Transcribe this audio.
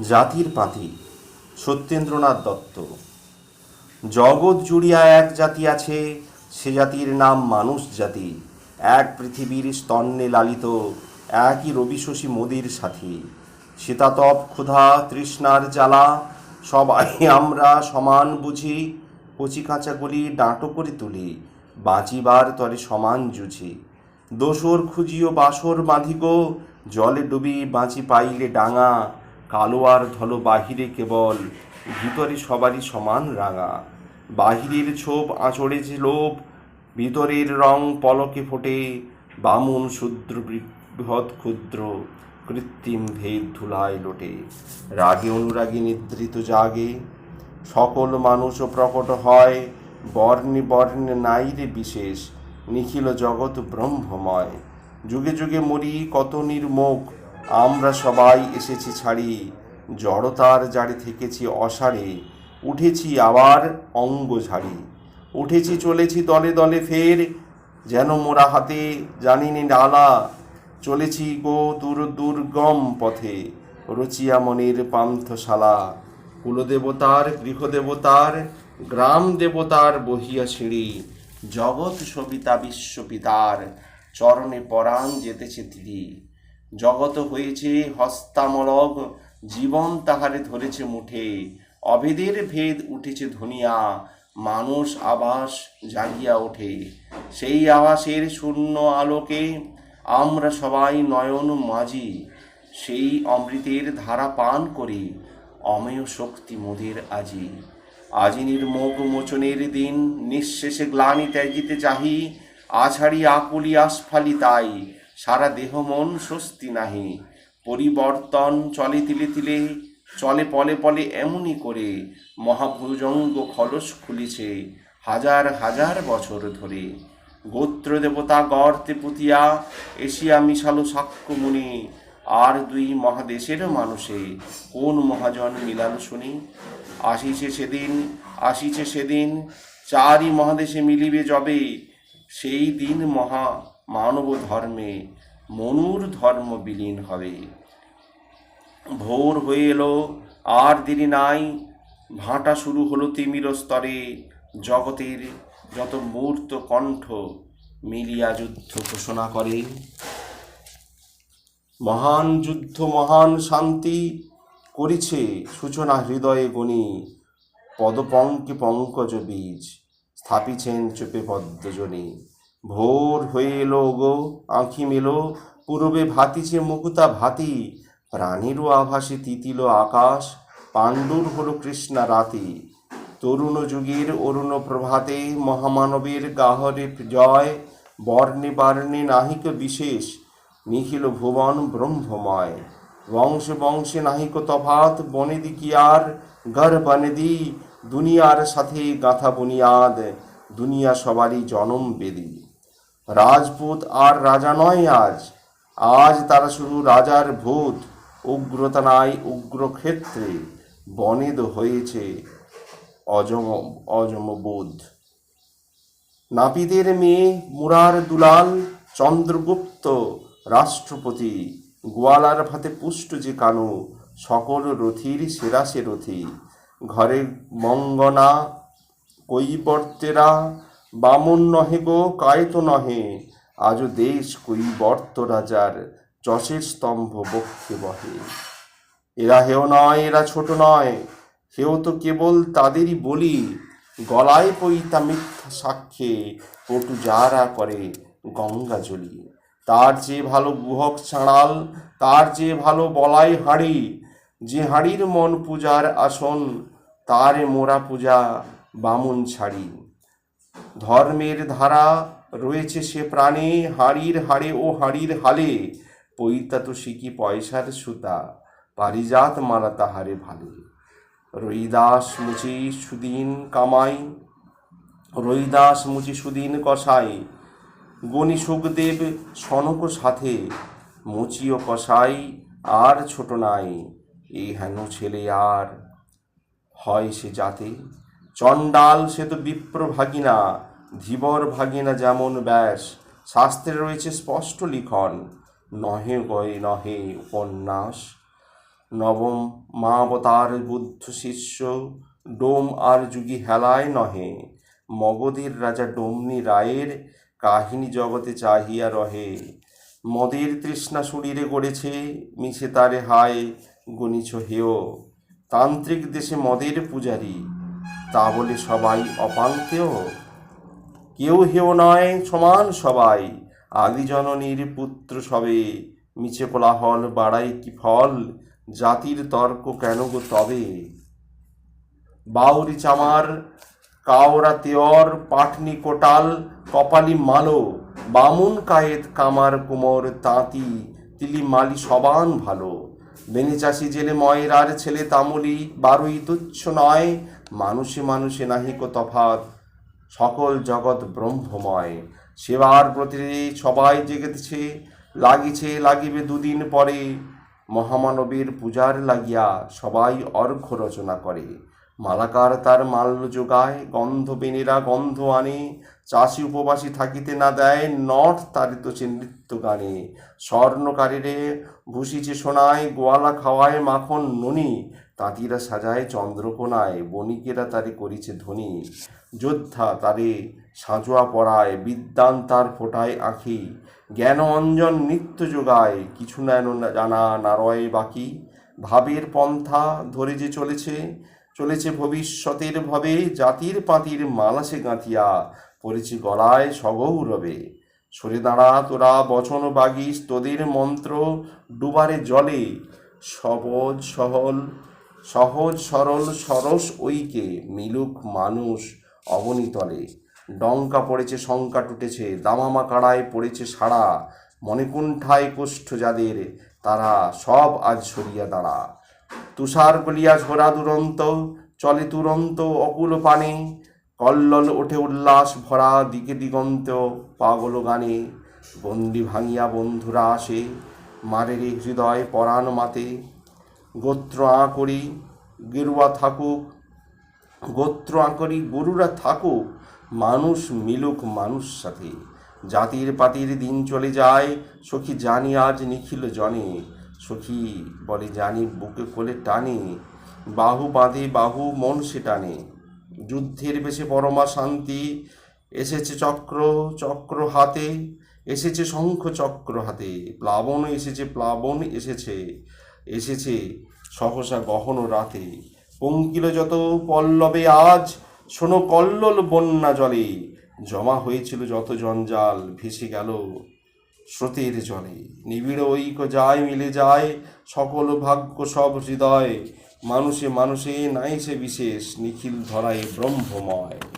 জাতির পাতি, সত্যেন্দ্রনাথ দত্ত। জগৎ জুড়িয়া এক জাতি আছে, সে জাতির নাম মানুষ জাতি। এক পৃথিবীর স্তন্নে লালিত, একই রবি শশী মোদির সাথী। শীতাতপ ক্ষুধা তৃষ্ণার জ্বালা, সবাই আমরা সমান বুঝি। কচি কাঁচাগুলি ডাঁটো করে তুলি, বাঁচিবার তরে সমান জুঝি দোসর খুঁজিও বাসর বাঁধিব জলে ডুবি বাঁচি পাইলে ডাঙা। কালো আর ধলো বাহিরে কেবল, ভিতরে সবারই সমান রাঙা। বাহিরের ছোপ, আঁচড়ে যে লোভ, ভিতরের রং পলকে ফোটে। বামুন শূদ্র বৃহৎ ক্ষুদ্র, কৃত্রিম ভেদ ধুলায় লোটে। রাগে অনুরাগী নিদ্রিত জাগে। সকল মানুষও প্রকট হয়, বর্ণে বর্ণে নাই রে বিশেষ। নিখিল জগৎ ব্রহ্মময়। যুগে যুগে মরি কত নির্মুখ আমরা সবাই এসেছি ছাড়ি, জড়তার জাড়ে থেকেছি অসারে, উঠেছি আবার অঙ্গ ঝাড়ি। উঠেছি, চলেছি দলে দলে ফের, যেন মোরা হাতে জানিনি ডালা চলেছি গো দূর দুর্গম পথে, রচিয়া মনের পান্থশালা। কুলদেবতার, গৃহদেবতার, গ্রাম দেবতার বহিয়া সিঁড়ি, জগৎ সবিতা বিশ্বপিতার চরণে পরাণ যেতেছে তিনি জগত হয়েছে হস্তামলক জীবন তাহারে ধরেছে মুঠে অভেদের ভেদ উঠেছে ধনিয়া, মানুষ আবাস জাগিয়া ওঠে। সেই আবাসের শূন্য আলোকে আমরা সবাই নয়ন মাঝি সেই অমৃতের ধারা পান করি, অমেয় শক্তি মোদের আজি। আজি নির্মোগ মোচনের দিন, নিঃশেষে গ্লানি ত্যাগিতে চাহি আছাড়ি আকুলি আস্ফালি তাই সারা দেহ মন স্বস্তি নাহি। পরিবর্তন চলে তিলে তিলে, চলে পলে পলে এমনই করে মহাভুজঙ্গ খলস খুলিছে হাজার হাজার বছর ধরে। গোত্র দেবতা গর্তে পুতিয়া, এশিয়া মিশালো সাক্ষ্য মুনি, আর দুই মহাদেশের মানুষে কোন মহাজন মিলালো শুনি? আসিছে সেদিন আসিছে সেদিন, চারি মহাদেশে মিলিবে যবে, সেই দিন মহা মানব ধর্মে মনুর ধর্ম বিলীন হবে। ভোর হয়ে এলো, আর দেরি নাই। ভাঁটা শুরু হলো তিমির স্তরে। জগতের যত মূর্ত কণ্ঠ মিলিয়া যুদ্ধ ঘোষণা করে। মহান যুদ্ধ, মহান শান্তি করিছে সূচনা হৃদয়ে গণি পদপঙ্কে পঙ্কজ বীজ। স্থাপিছেন চুপে পদ্মজনী। ভোর হয়ে এলো গো, আঁখি মেলো, পূর্বে ভাতিছে মুকুতা ভাতি, প্রাণীরও আভাসে তিতিল আকাশ, পাণ্ডুর হলো কৃষ্ণা রাতি। তরুণ যুগের অরুণ প্রভাতে মহামানবের গাহরে জয়, বর্ণে বার্ণে নাহিক বিশেষ, নিখিল ভুবন ব্রহ্মময়। বংশে বংশে নাহিক তফাত বনেদি কি আর গর বনেদি দুনিয়ার সাথে গাথা বুনিয়াদ, দুনিয়া সবারই জনম বেদি। রাজপুত আর রাজা নয় আজ। আজ তারা শুধু রাজার ভূত, উগ্রতা নাই উগ্র ক্ষেত্রে বনেদ হয়েছে অজম, অজমবোধ। নাপিতের মেয়ে মুরার দুলাল, চন্দ্রগুপ্ত রাষ্ট্রপতি, গোয়ালার ভাতে পুষ্ট যে কানু, সকল রথির সেরা সে রথি। ঘরে মঙ্গনা, কৈবর্তেরা বামন নহে গো, কায়ত নহে। আজও দেশ কৈবর্ত রাজার, যশের স্তম্ভ বক্ষে বহে। এরা হেও নয়, এরা ছোট নয়, হেও তো কেবল তাদেরই বলি। গলায় পইতা মিথ্যা সাক্ষ্যে, পটু যারা করে গঙ্গা জলি। তার যে ভালো গুহক ছাড়াল, তার যে ভালো বলাই হাঁড়ি। যে হাঁড়ির মন পূজার আসন, তারে মোরা পূজা বামুন ছাড়ি। ধর্মের ধারা রয়েছে সে প্রাণে, হাড়ির হাড়ে ও হাড়ির হালে। পৈতা তো শিকি পয়সার সুতা, পারিজাত মালা তাহারে ভালে। রইদাস মুচি সুদিন কামাই, রইদাস মুচি সুদিন কষাই। গণি সুখদেব সনক সাথে, মুচিও কষাই, আর ছোট নাই এই হেন ছেলে আর হয় সে জাতে। চণ্ডাল সে তো বিপ্র ভাগিনা, ধীবর ভাগিনা যেমন ব্যাস। শাস্ত্রে রয়েছে স্পষ্ট লিখন, নহে গয়ে নহে উপন্যাস। নবম মাবতার বুদ্ধ শিষ্য, ডোম আর যুগি হেলায় নহে। মগধের রাজা ডোমনি রায়ের কাহিনী জগতে চাহিয়া রহে। মদের তৃষ্ণা শরীরে গড়েছে, মিছে তারে হায় গণিছ হেয়। তান্ত্রিক দেশে মদের পূজারী তা বলে সবাই অপাঙ্কেয় কেউ হেও নয় সমান সবাই। আদি জননীর পুত্র সবে। মিছে কোলাহল বাড়াই কি ফল? জাতির তর্ক কেন গো তবে? বাউরি চামার, কাওরা তেওর পাটনি কোটাল, কপালি মালো, বামুন কায়েত কামার কুমোর তাঁতি, তিলি মালি সবান ভালো। বেনি চাষি জেলে ময়রার ছেলে তামুলি, বারুই তুচ্ছ নয় মানুষে মানুষে নাহিক তফাত সকল জগৎ ব্রহ্মময়। সেবার প্রতি সবাই জেগেছে, লাগিছে, লাগিবে দুদিন পরে। মহামানবীর পূজার লাগিয়া সবাই অর্ঘ্য রচনা করে। মালাকার তার মাল্য যোগায়, গন্ধ বেনেরা গন্ধ আনে। চাষি উপবাসী থাকিতে না দেয় নট তারিতছে নৃত্য গানে। স্বর্ণকারীরে ভূষিছে সোনায়, গোয়ালা খাওয়ায় মাখন ননি। তাঁতিরা সাজায় চন্দ্রকোনায় বণিকেরা তারে করিছে ধনী যোদ্ধা তারে সাঁজোয়া পড়ায় বিদ্যান তার ফোটায় আঁখি। জ্ঞান অঞ্জন নিত্য যোগায়, কিছু নেন জানা নারয় বাকি। ভাবের পন্থা ধরে যে চলেছে চলেছে ভবিষ্যতের ভবে, জাতির পাতির মালাসে গাঁথিয়া পড়েছে গলায় সগৌরবে। সরে দাঁড়া তোরা বচন বাগিস, তোদের মন্ত্র ডুবারে জলে। সবজ সহল সহজ, সরল, সরস ঐকে মিলুক মানুষ অবনীতলে। ডঙ্কা পড়েছে, শঙ্কা টুটেছে, দামামা কাড়ায় পড়েছে সাড়া। মণিকুণ্ঠায় কুষ্ঠ যাদের, তারা সব আজ সরিয়া দাঁড়া। তুষার গলিয়া ঝোরা দুরন্ত, চলে তুরন্ত অকুল পানে। কল্লল ওঠে উল্লাস ভরা দিকে দিগন্ত পাগল গানে। বন্দি ভাঙিয়া বন্ধুরা আসে মারে রে হৃদয় পরাণ মাতে। গোত্র আ করি গেরুয়া থাকুক। গোত্র আঁকরি গরুরা থাকুক। মানুষ মিলুক মানুষ সাথে। জাতির পাতির দিন চলে যায়। সখী জানি আজ নিখিল জনে। সখী বলে জানি বুকে কোলে টানে। বাহু বাঁধে, বাহু মন সে টানে। যুদ্ধের বেশে পরমা শান্তি। এসেছে চক্র চক্র হাতে। এসেছে শঙ্খ চক্র হাতে। প্লাবন এসেছে প্লাবন এসেছে। এসেছে সহসা গহন রাতে। পঙ্কিল যত পল্লবে আজ, শোনো কল্লোল বন্যা জলে। জমা হয়েছিল যত জঞ্জাল, ভেসে গেল স্রোতের জলে। নিবিড় ঐক্য যায়, মিলে যায়, সকল ভাগ্য সব হৃদয়। মানুষে মানুষে, নাই সে বিশেষ, নিখিল ধরায় ব্রহ্মময়।